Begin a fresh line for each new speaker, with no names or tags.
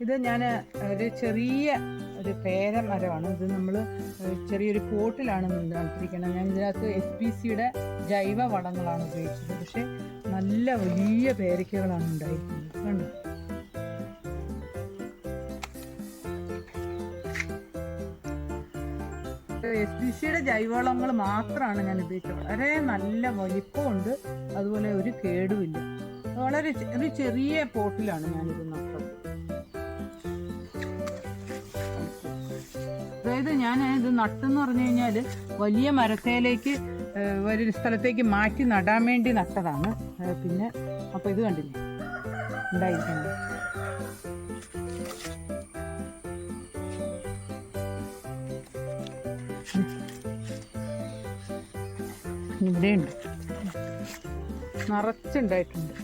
ഇത് ഞാൻ ഒരു ചെറിയ ഒരു പേരമരമാണ്. ഇത് നമ്മൾ ചെറിയൊരു പോട്ടിലാണ് നട്ടിരിക്കുന്നത് ഞാൻ ഇതിനകത്ത് എസ് പി സിയുടെ ജൈവ വളങ്ങളാണ് ഉപയോഗിച്ചത്. പക്ഷേ നല്ല വലിയ പേരയ്ക്കകളാണ് ഉണ്ടായിരിക്കുന്നത്. കണ്ടു? എസ് പി സിയുടെ ജൈവവളങ്ങൾ മാത്രമാണ് ഞാൻ ഉപയോഗിച്ചത്. വളരെ നല്ല വലിപ്പമുണ്ട്. അതുപോലെ ഒരു കേടുമില്ല. വളരെ ഒരു ചെറിയ പോട്ടിലാണ് ഞാനിത് നട്ടത്. അതായത് ഞാൻ ഇത് നട്ടെന്ന് പറഞ്ഞു കഴിഞ്ഞാൽ വലിയ മരത്തേലേക്ക് ഒരു സ്ഥലത്തേക്ക് മാറ്റി നടാൻ വേണ്ടി നട്ടതാണ്. പിന്നെ അപ്പോൾ ഇത് കണ്ടില്ലേ? ഉണ്ടായിരിക്കുന്നത്. ഇവിടെയുണ്ട്. നിറച്ചുണ്ടായിട്ടുണ്ട്.